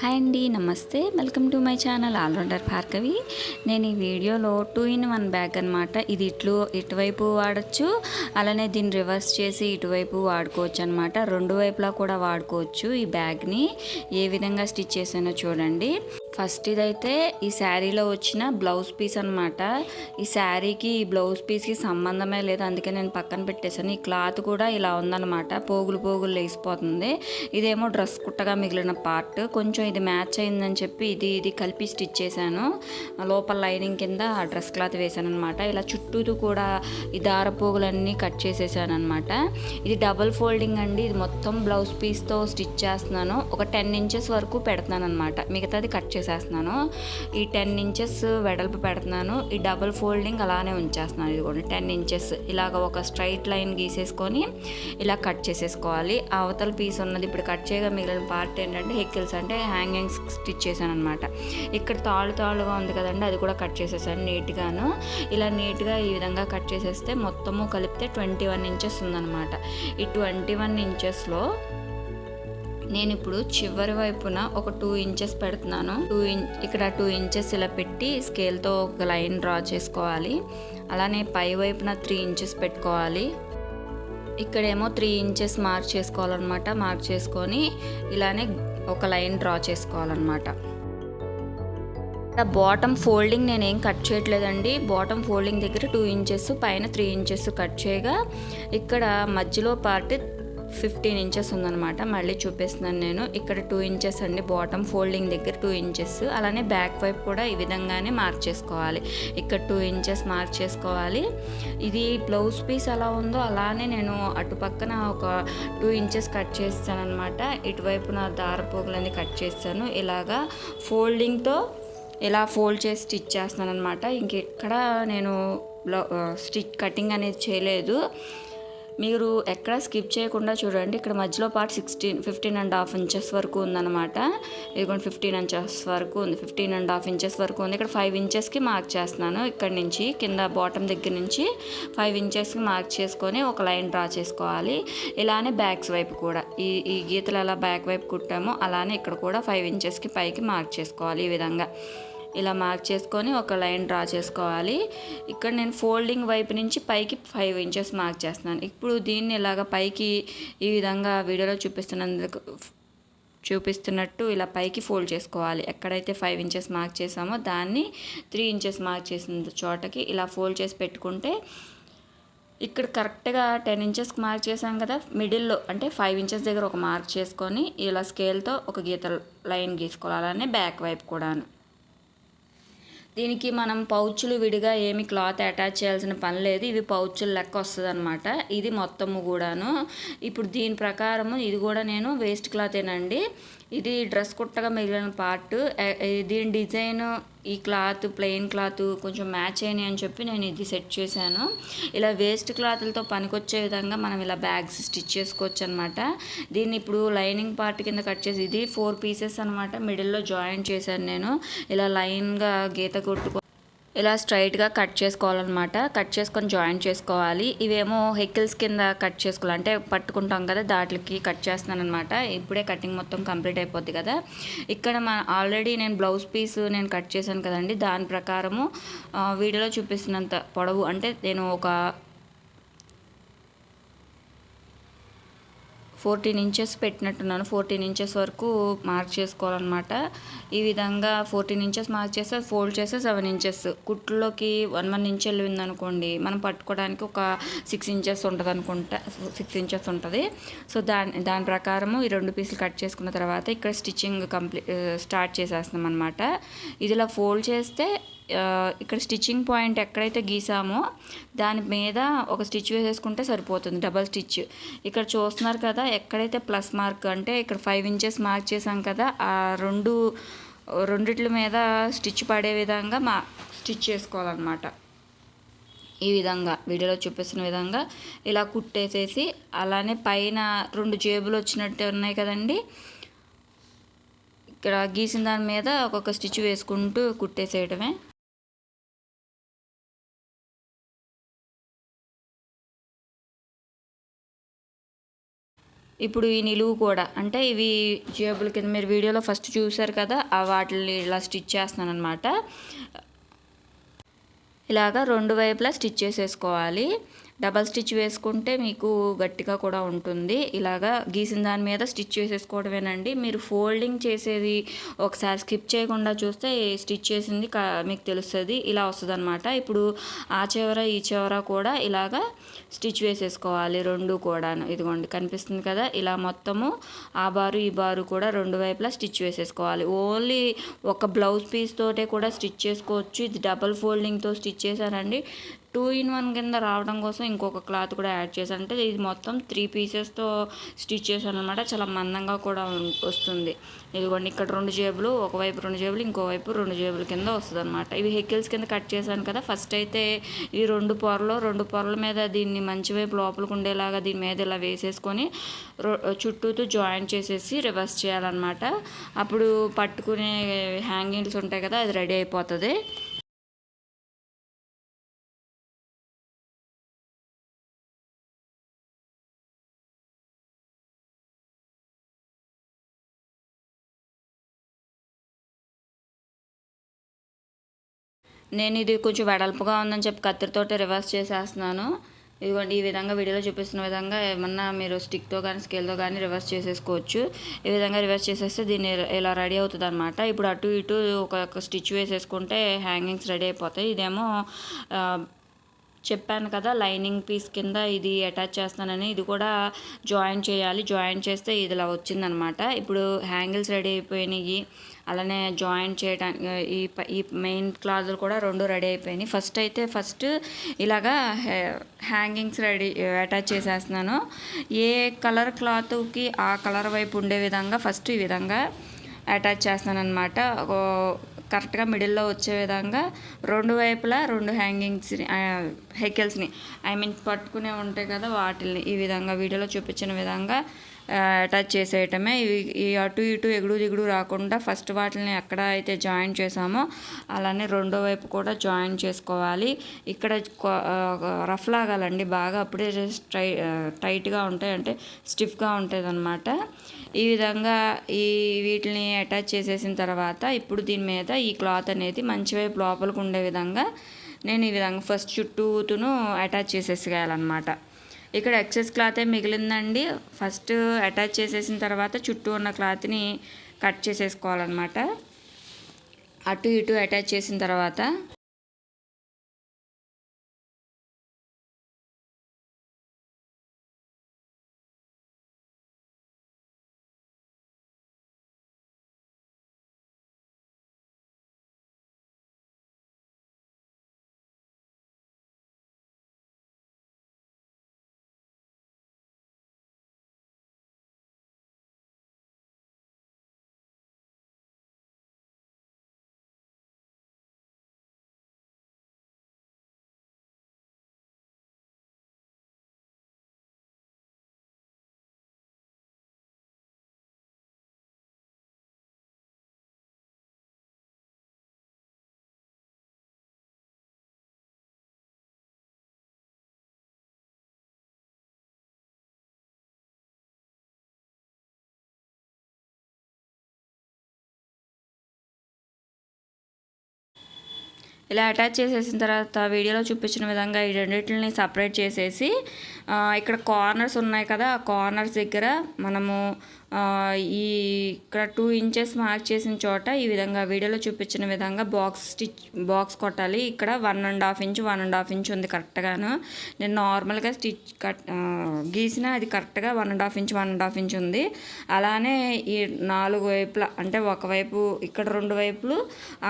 Hi అండి నమస్తే. Welcome to my channel allrounder Bhargavi. నేను ఈ వీడియోలో టూ ఇన్ వన్ బ్యాగ్ అనమాట ఇది ఇట్లు ఇటువైపు వాడచ్చు అలానే దీన్ని రివర్స్ చేసి ఇటువైపు వాడుకోవచ్చు అనమాట రెండు వైపులా కూడా వాడుకోవచ్చు ఈ బ్యాగ్ని. ఏ విధంగా స్టిచ్ చేసానో చూడండి. ఫస్ట్ ఇదైతే ఈ శారీలో వచ్చిన బ్లౌజ్ పీస్ అనమాట ఈ శారీకి ఈ బ్లౌజ్ పీస్కి సంబంధమే లేదు. అందుకే నేను పక్కన పెట్టేశాను. ఈ క్లాత్ కూడా ఇలా ఉందన్నమాట. పోగులు పోగులు లేసిపోతుంది. ఇదేమో డ్రెస్ కుట్టగా మిగిలిన పార్ట్. కొంచెం ఇది మ్యాచ్ అయిందని చెప్పి ఇది ఇది కలిపి స్టిచ్ చేశాను. లోపల లైనింగ్ కింద ఆ డ్రెస్ క్లాత్ వేసాను అనమాట ఇలా చుట్టూ కూడా ఈ దార పోగులన్నీ కట్ చేసేసాను అనమాట ఇది డబుల్ ఫోల్డింగ్ అండి. ఇది మొత్తం బ్లౌజ్ పీస్తో స్టిచ్ చేస్తున్నాను. ఒక టెన్ ఇంచెస్ వరకు పెడతాను అనమాట మిగతాది కట్ చేస్తాను చేసేస్తున్నాను. ఈ టెన్ ఇంచెస్ వెడల్పు పెడుతున్నాను. ఈ డబుల్ ఫోల్డింగ్ అలానే ఉంచేస్తున్నాను ఇది కూడా టెన్ ఇంచెస్ ఇలాగ ఒక స్ట్రైట్ లైన్ గీసేసుకొని ఇలా కట్ చేసేసుకోవాలి. అవతల పీస్ ఉన్నది ఇప్పుడు కట్ చేయగా మిగిలిన పార్ట్ ఏంటంటే హెక్కిల్స్ అంటే హ్యాంగింగ్స్ స్టిచ్ చేశాను అనమాట ఇక్కడ తాళ్ళు తాళ్ళుగా ఉంది కదండి అది కూడా కట్ చేసేసాను నీట్గాను. ఇలా నీట్గా ఈ విధంగా కట్ చేసేస్తే మొత్తము కలిపితే ట్వంటీ వన్ ఇంచెస్ ఉందన్నమాట. ఈ ట్వంటీ వన్ ఇంచెస్లో నేను ఇప్పుడు చివరి వైపున ఒక టూ ఇంచెస్ పెడుతున్నాను. టూ ఇన్ ఇక్కడ టూ ఇంచెస్ ఇలా పెట్టి స్కేల్తో ఒక లైన్ డ్రా చేసుకోవాలి. అలానే పై వైపున త్రీ ఇంచెస్ పెట్టుకోవాలి. ఇక్కడేమో త్రీ ఇంచెస్ మార్క్ చేసుకోవాలన్నమాట. మార్క్ చేసుకొని ఇలానే ఒక లైన్ డ్రా చేసుకోవాలన్నమాట. బాటమ్ ఫోల్డింగ్ నేనేం కట్ చేయట్లేదండి. బాటమ్ ఫోల్డింగ్ దగ్గర టూ ఇంచెస్ పైన త్రీ ఇంచెస్ కట్ చేయగా ఇక్కడ మధ్యలో పార్ట్ ఫిఫ్టీన్ ఇంచెస్ ఉందన్నమాట. మళ్ళీ చూపిస్తున్నాను నేను. ఇక్కడ టూ ఇంచెస్ అండి. బాటమ్ ఫోల్డింగ్ దగ్గర టూ ఇంచెస్. అలానే బ్యాక్ వైపు కూడా ఈ విధంగానే మార్క్ చేసుకోవాలి ఇక్కడ టూ ఇంచెస్ మార్క్ చేసుకోవాలి ఇది బ్లౌజ్ పీస్ ఎలా ఉందో అలానే నేను అటు పక్కన ఒక టూ ఇంచెస్ కట్ చేస్తాను అనమాట ఇటువైపు నా దారపోగులన్నీ కట్ చేస్తాను. ఇలాగా ఫోల్డింగ్తో ఇలా ఫోల్డ్ చేసి స్టిచ్ చేస్తున్నాను అనమాట ఇంకెక్కడ నేను స్టిచ్ కటింగ్ అనేది చేయలేదు. మీరు ఎక్కడ స్కిప్ చేయకుండా చూడండి. ఇక్కడ మధ్యలో part sixteen fifteen and half inches వరకు ఉందన్నమాట. ఇదిగోండి ఫిఫ్టీన్ ఇంచెస్ వరకు ఉంది. ఫిఫ్టీన్ అండ్ హాఫ్ ఇంచెస్ వరకు ఉంది. ఇక్కడ ఫైవ్ ఇంచెస్కి మార్క్ చేస్తున్నాను. ఇక్కడ నుంచి కింద బాటమ్ దగ్గర నుంచి ఫైవ్ ఇంచెస్కి మార్క్ చేసుకొని ఒక లైన్ డ్రా చేసుకోవాలి. ఇలానే బ్యాక్స్ వైపు కూడా. ఈ ఈ గీతలు ఎలా బ్యాక్ వైపు కుట్టామో అలానే ఇక్కడ కూడా ఫైవ్ ఇంచెస్కి పైకి మార్క్ చేసుకోవాలి ఈ విధంగా. ఇలా మార్క్ చేసుకొని ఒక లైన్ డ్రా చేసుకోవాలి. ఇక్కడ నేను ఫోల్డింగ్ వైపు నుంచి పైకి ఫైవ్ ఇంచెస్ మార్క్ చేస్తున్నాను. ఇప్పుడు దీన్ని ఇలాగ పైకి ఈ విధంగా వీడియోలో చూపిస్తున్నందుకు చూపిస్తున్నట్టు ఇలా పైకి ఫోల్డ్ చేసుకోవాలి. ఎక్కడైతే ఫైవ్ ఇంచెస్ మార్క్ చేసామో దాన్ని త్రీ ఇంచెస్ మార్క్ చేసిన చోటకి ఇలా ఫోల్డ్ చేసి పెట్టుకుంటే ఇక్కడ కరెక్ట్గా టెన్ ఇంచెస్కి మార్క్ చేసాం కదా మిడిల్లో అంటే ఫైవ్ ఇంచెస్ దగ్గర ఒక మార్క్ చేసుకొని ఇలా స్కేల్తో ఒక గీత లైన్ గీసుకోవాలి అలానే బ్యాక్ వైపు కూడాను. దీనికి మనం పౌచులు విడిగా ఏమి క్లాత్ అటాచ్ చేయాల్సిన పని లేదు. ఇవి పౌచులు లెక్క వస్తుంది అనమాట ఇది మొత్తము కూడాను. ఇప్పుడు దీని ప్రకారము ఇది కూడా నేను వేస్ట్ క్లాతేనండి. ఇది డ్రెస్ కుట్టగా మిగిలిన పార్ట్ దీని డిజైన్ ఈ క్లాత్ ప్లెయిన్ క్లాత్ కొంచెం మ్యాచ్ అయినాయి అని చెప్పి నేను ఇది సెట్ చేశాను. ఇలా వేస్ట్ క్లాత్లతో పనికొచ్చే విధంగా మనం ఇలా బ్యాగ్స్ స్టిచ్ చేసుకోవచ్చు అనమాట దీన్ని ఇప్పుడు లైనింగ్ పార్ట్ కింద కట్ చేసి ఇది ఫోర్ పీసెస్ అనమాట మిడిల్లో జాయిన్ చేశాను నేను. ఇలా లైన్గా గీత కొట్టుకో ఇలా స్ట్రైట్గా కట్ చేసుకోవాలన్నమాట. కట్ చేసుకొని జాయిన్ చేసుకోవాలి. ఇవేమో హెకిల్స్ కింద కట్ చేసుకోవాలి. అంటే పట్టుకుంటాం కదా దాటికి కట్ చేస్తున్నాను అనమాట ఇప్పుడే కటింగ్ మొత్తం కంప్లీట్ అయిపోద్ది కదా. ఇక్కడ మన ఆల్రెడీ నేను బ్లౌజ్ పీస్ నేను కట్ చేశాను కదండి. దాని ప్రకారము వీడియోలో చూపిస్తున్నంత పొడవు. అంటే నేను ఒక ఫోర్టీన్ ఇంచెస్ పెట్టినట్టున్నాను. ఫోర్టీన్ ఇంచెస్ వరకు మార్క్ చేసుకోవాలన్నమాట. ఈ విధంగా ఫోర్టీన్ ఇంచెస్ మార్క్ చేస్తే ఫోల్డ్ చేస్తే సెవెన్ ఇంచెస్. కుట్లోకి వన్ వన్ ఇంచ్ వెళ్ళింది అనుకోండి మనం పట్టుకోవడానికి ఒక సిక్స్ ఇంచెస్ ఉంటుంది అనుకుంటా సిక్స్ ఇంచెస్ ఉంటుంది. సో దాని దాని ప్రకారము ఈ రెండు పీసులు కట్ చేసుకున్న తర్వాత ఇక్కడ స్టిచ్చింగ్ కంప్లీట్ స్టార్ట్ చేసేస్తున్నాం అనమాట ఇదిలా ఫోల్డ్ చేస్తే ఇక్కడ స్టిచ్చింగ్ పాయింట్ ఎక్కడైతే గీసామో దాని మీద ఒక స్టిచ్ వేసేసుకుంటే సరిపోతుంది డబల్ స్టిచ్. ఇక్కడ చూస్తున్నారు కదా ఎక్కడైతే ప్లస్ మార్క్ అంటే ఇక్కడ ఫైవ్ ఇంచెస్ మార్క్ చేసాం కదా ఆ రెండు రెండిట్ల మీద స్టిచ్ పడే విధంగా మా స్టిచ్ చేసుకోవాలన్నమాట. ఈ విధంగా వీడియోలో చూపిస్తున్న విధంగా ఇలా కుట్టేసేసి అలానే పైన రెండు జేబులు వచ్చినట్టు ఉన్నాయి కదండి. ఇక్కడ గీసిన దాని మీద ఒక్కొక్క స్టిచ్ వేసుకుంటూ కుట్టేసేయడమే ఇప్పుడు ఈ నిలువు కూడా. అంటే ఇవి జేబుల కింద మీరు వీడియోలో ఫస్ట్ చూసారు కదా ఆ వాటిని ఇలా స్టిచ్ చేస్తున్నాను అనమాట ఇలాగా రెండు వైపులా స్టిచ్ చేసేసుకోవాలి. డబల్ స్టిచ్ వేసుకుంటే మీకు గట్టిగా కూడా ఉంటుంది. ఇలాగా గీసిన దాని మీద స్టిచ్ చేసేసుకోవడమేనండి. మీరు ఫోల్డింగ్ చేసేది ఒకసారి స్కిప్ చేయకుండా చూస్తే స్టిచ్ చేసింది మీకు తెలుస్తుంది. ఇలా వస్తుంది అనమాట ఇప్పుడు ఆ చివర ఈ చివర కూడా ఇలాగా స్టిచ్ వేసేసుకోవాలి. రెండు కూడా ఇదిగోండి కనిపిస్తుంది కదా? ఇలా మొత్తము ఆ బారు ఈ బారు కూడా రెండు వైపులా స్టిచ్ వేసేసుకోవాలి. ఓన్లీ ఒక బ్లౌజ్ పీస్ తోటే కూడా స్టిచ్ చేసుకోవచ్చు. ఇది డబల్ ఫోల్డింగ్తో స్టిచ్ చేశానండి. టూ ఇన్ వన్ కింద రావడం కోసం ఇంకొక క్లాత్ కూడా యాడ్ చేశాను అంటే ఇది మొత్తం త్రీ పీసెస్తో స్టిచ్ చేశాను అనమాట చాలా మందంగా కూడా వస్తుంది. ఇదిగోండి ఇక్కడ రెండు జేబులు ఒకవైపు రెండు జేబులు ఇంకోవైపు రెండు జేబుల కింద వస్తుంది అనమాట ఇవి హెకిల్స్ కింద కట్ చేశాను కదా ఫస్ట్ అయితే ఈ రెండు పొరలు రెండు పొరల మీద దీన్ని మంచి వైపు లోపలికి ఉండేలాగా దీని మీద ఇలా వేసేసుకొని చుట్టూతో జాయిన్ చేసేసి రివర్స్ చేయాలన్నమాట. అప్పుడు పట్టుకునే హ్యాంగింగ్స్ ఉంటాయి కదా అది రెడీ అయిపోతుంది. నేను ఇది కొంచెం వెడల్పుగా ఉందని చెప్పి కత్తిరితోటి రివర్స్ చేసేస్తున్నాను. ఇదిగోండి ఈ విధంగా వీడియోలో చూపిస్తున్న విధంగా ఏమన్నా మీరు స్టిక్తో కానీ స్కేల్తో కానీ రివర్స్ చేసేసుకోవచ్చు. ఈ విధంగా రివర్స్ చేసేస్తే దీన్ని ఇలా రెడీ అవుతుంది అనమాట ఇప్పుడు అటు ఇటు ఒక స్టిచ్ వేసేసుకుంటే హ్యాంగింగ్స్ రెడీ అయిపోతాయి. ఇదేమో చెప్పాను కదా లైనింగ్ పీస్ కింద ఇది అటాచ్ చేస్తానని ఇది కూడా జాయిన్ చేయాలి. జాయిన్ చేస్తే ఇది ఇలా వచ్చిందనమాట. ఇప్పుడు హ్యాంగిల్స్ రెడీ అయిపోయినాయి. అలానే జాయిన్ చేయడానికి ఈ ఈ మెయిన్ క్లాత్లు కూడా రెండు రెడీ అయిపోయినాయి. ఫస్ట్ అయితే ఫస్ట్ ఇలాగా హ్యాంగింగ్స్ రెడీ అటాచ్ చేసేస్తున్నాను. ఏ కలర్ క్లాత్కి ఆ కలర్ వైపు ఉండే విధంగా ఫస్ట్ ఈ విధంగా అటాచ్ చేస్తాను అనమాట కరెక్ట్గా మిడిల్లో వచ్చే విధంగా రెండు వైపులా రెండు హ్యాంగింగ్స్ని హెకిల్స్ని ఐ మీన్ పట్టుకునే ఉంటాయి కదా వాటిని ఈ విధంగా వీడియోలో చూపించిన విధంగా అటాచ్ చేసేయటమే. ఇవి అటు ఇటు ఎగుడు దిగుడు రాకుండా ఫస్ట్ వాటిని ఎక్కడ అయితే జాయిన్ చేసామో అలానే రెండో వైపు కూడా జాయిన్ చేసుకోవాలి. ఇక్కడ రఫ్ లాగాలండి. బాగా అప్పుడే టై టైట్గా ఉంటాయి అంటే స్టిఫ్గా ఉంటుంది అనమాట ఈ విధంగా ఈ వీటిని అటాచ్ చేసేసిన తర్వాత ఇప్పుడు దీని మీద ఈ క్లాత్ అనేది మంచి వైపు లోపలికి ఉండే విధంగా నేను ఈ విధంగా ఫస్ట్ చుట్టూతును అటాచ్ చేసేసేయాలన్నమాట ఇక్కడ ఎక్సెస్ క్లాతే మిగిలిందండి. ఫస్ట్ అటాచ్ చేసేసిన తర్వాత చుట్టూ ఉన్న క్లాత్ని కట్ చేసేసుకోవాలన్నమాట. అటు ఇటు అటాచ్ చేసిన తర్వాత ఇలా అటాచ్ చేసేసిన తర్వాత వీడియోలో చూపించిన విధంగా ఈ రెండింటిని సపరేట్ చేసేసి ఇక్కడ కార్నర్స్ ఉన్నాయి కదా ఆ కార్నర్స్ దగ్గర మనము ఈ ఇక్కడ టూ ఇంచెస్ మార్క్ చేసిన చోట ఈ విధంగా వీడియోలో చూపించిన విధంగా బాక్స్ స్టిచ్ బాక్స్ కొట్టాలి. ఇక్కడ one and half inch one and half inch ఉంది కరెక్ట్గాను. నేను నార్మల్గా స్టిచ్ కట్ గీసిన అది కరెక్ట్గా one and half inch one and half inch ఉంది. అలానే ఈ నాలుగు వైపుల అంటే ఒకవైపు ఇక్కడ రెండు వైపులు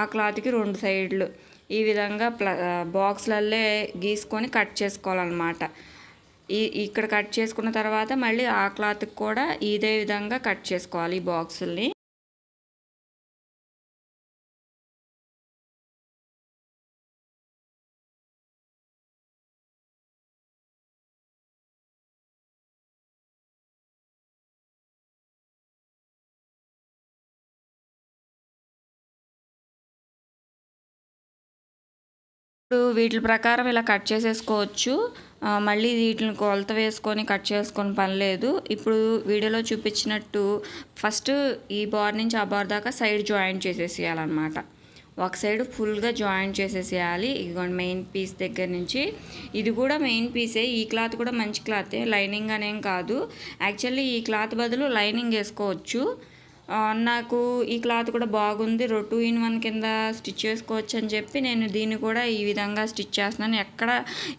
ఆ క్లాత్కి రెండు సైడ్లు ఈ విధంగా ప్ల బాక్స్లల్లే గీసుకొని కట్ చేసుకోవాలన్నమాట. ఈ ఇక్కడ కట్ చేసుకున్న తర్వాత మళ్ళీ ఆ క్లాత్కి కూడా ఇదే విధంగా కట్ చేసుకోవాలి ఈ బాక్సుల్ని. ఇప్పుడు వీటి ప్రకారం ఇలా కట్ చేసేసుకోవచ్చు. మళ్ళీ వీటిని కొలత వేసుకొని కట్ చేసుకొని పని లేదు. ఇప్పుడు వీడియోలో చూపించినట్టు ఫస్ట్ ఈ బార్ నుంచి ఆ బార్ దాకా సైడ్ జాయింట్ చేసేసేయాలన్నమాట. ఒక సైడ్ ఫుల్గా జాయింట్ చేసేసేయాలి. ఇదిగోండి మెయిన్ పీస్ దగ్గర నుంచి. ఇది కూడా మెయిన్ పీసే. ఈ క్లాత్ కూడా మంచి క్లాతే. లైనింగ్ అనేం కాదు. యాక్చువల్లీ ఈ క్లాత్ బదులు లైనింగ్ వేసుకోవచ్చు. నాకు ఈ క్లాత్ కూడా బాగుంది. టూ ఇన్ వన్ కింద స్టిచ్ చేసుకోవచ్చు అని చెప్పి నేను దీన్ని కూడా ఈ విధంగా స్టిచ్ చేస్తున్నాను. ఎక్కడ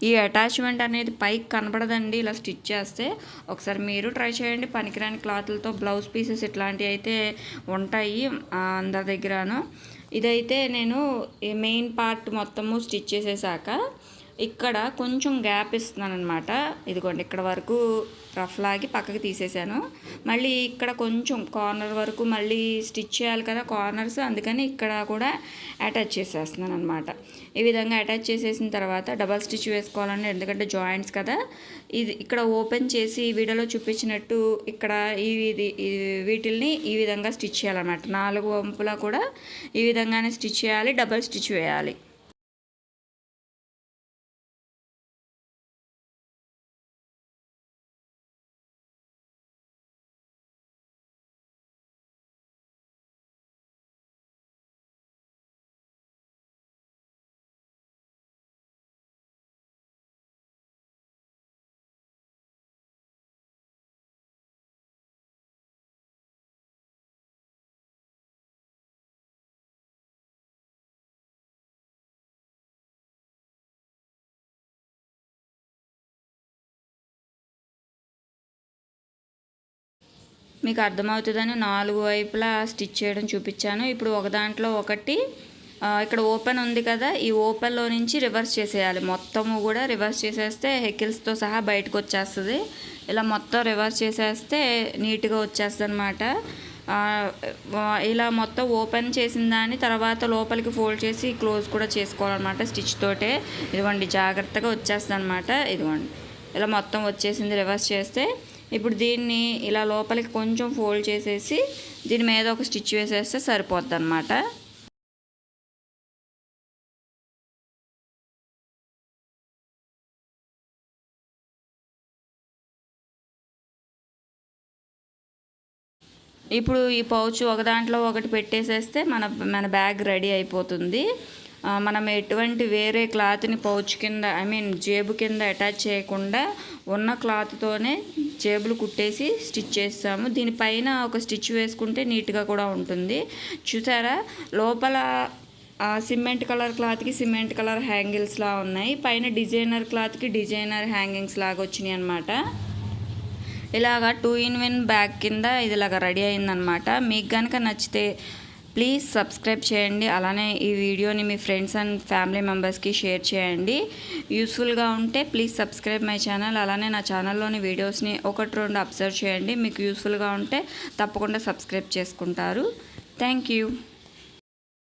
ఈ అటాచ్మెంట్ అనేది పైకి కనపడదండి ఇలా స్టిచ్ చేస్తే. ఒకసారి మీరు ట్రై చేయండి. పనికిరాని క్లాత్లతో బ్లౌజ్ పీసెస్ ఇట్లాంటివి అయితే ఉంటాయి అందరి దగ్గరను. ఇదైతే నేను ఈ మెయిన్ పార్ట్ మొత్తము స్టిచ్ చేసేసాక ఇక్కడ కొంచెం గ్యాప్ ఇస్తున్నాను అనమాట ఇదిగోండి ఇక్కడ వరకు రఫ్ లాగి పక్కకి తీసేసాను. మళ్ళీ ఇక్కడ కొంచెం కార్నర్ వరకు మళ్ళీ స్టిచ్ చేయాలి కదా కార్నర్స్ అందుకని ఇక్కడ కూడా అటాచ్ చేసేస్తున్నాను అనమాట ఈ విధంగా అటాచ్ చేసేసిన తర్వాత డబల్ స్టిచ్ వేసుకోవాలండి ఎందుకంటే జాయింట్స్ కదా. ఇది ఇక్కడ ఓపెన్ చేసి వీడియోలో చూపించినట్టు ఇక్కడ ఇది ఈ వీటిల్ని ఈ విధంగా స్టిచ్ చేయాలన్నమాట. నాలుగు వంపులా కూడా ఈ విధంగానే స్టిచ్ చేయాలి డబల్ స్టిచ్ వేయాలి. మీకు అర్థమవుతుందని నాలుగు వైపులా స్టిచ్ చేయడం చూపించాను. ఇప్పుడు ఒక దాంట్లో ఒకటి ఇక్కడ ఓపెన్ ఉంది కదా ఈ ఓపెన్లో నుంచి రివర్స్ చేసేయాలి. మొత్తము కూడా రివర్స్ చేసేస్తే హెకిల్స్తో సహా బయటకు వచ్చేస్తుంది. ఇలా మొత్తం రివర్స్ చేసేస్తే నీట్గా వచ్చేస్తుంది అనమాట ఇలా మొత్తం ఓపెన్ చేసిన దాన్ని తర్వాత లోపలికి ఫోల్డ్ చేసి క్లోజ్ కూడా చేసుకోవాలన్నమాట స్టిచ్ తోటే. ఇదిగోండి జాగ్రత్తగా వచ్చేస్తుంది అనమాట ఇదిగోండి ఇలా మొత్తం వచ్చేసింది రివర్స్ చేస్తే ఇప్పుడు దీన్ని ఇలా లోపలికి కొంచెం ఫోల్డ్ చేసేసి దీని మీద ఒక స్టిచ్ వేసేస్తే సరిపోద్ది అనమాట ఇప్పుడు ఈ పౌచ్ ఒక దాంట్లో ఒకటి పెట్టేసేస్తే మన మన బ్యాగ్ రెడీ అయిపోతుంది. మనం ఎటువంటి వేరే క్లాత్ని పౌచ్ కింద ఐ మీన్ జేబు కింద అటాచ్ చేయకుండా ఉన్న క్లాత్తోనే జేబులు కుట్టేసి స్టిచ్ చేస్తాము. దీనిపైన ఒక స్టిచ్ వేసుకుంటే నీట్గా కూడా ఉంటుంది. చూసారా? లోపల సిమెంట్ కలర్ క్లాత్కి సిమెంట్ కలర్ హ్యాంగిల్స్లా ఉన్నాయి. పైన డిజైనర్ క్లాత్కి డిజైనర్ హ్యాంగింగ్స్ లాగా వచ్చినాయి అనమాట ఇలాగా టూ ఇన్ వన్ బ్యాగ్ కింద ఇది రెడీ అయిందనమాట మీకు కనుక నచ్చితే ప్లీజ్ సబ్స్క్రైబ్ చేయండి. అలానే ఈ వీడియోని మీ ఫ్రెండ్స్ అండ్ ఫ్యామిలీ మెంబర్స్కి షేర్ చేయండి. యూస్ఫుల్గా ఉంటే ప్లీజ్ సబ్స్క్రైబ్ మై ఛానల్ అలానే నా ఛానల్లోని వీడియోస్ని ఒకటి రెండు అబ్జర్వ్ చేయండి. మీకు యూస్ఫుల్గా ఉంటే తప్పకుండా సబ్స్క్రైబ్ చేసుకుంటారు. Thank you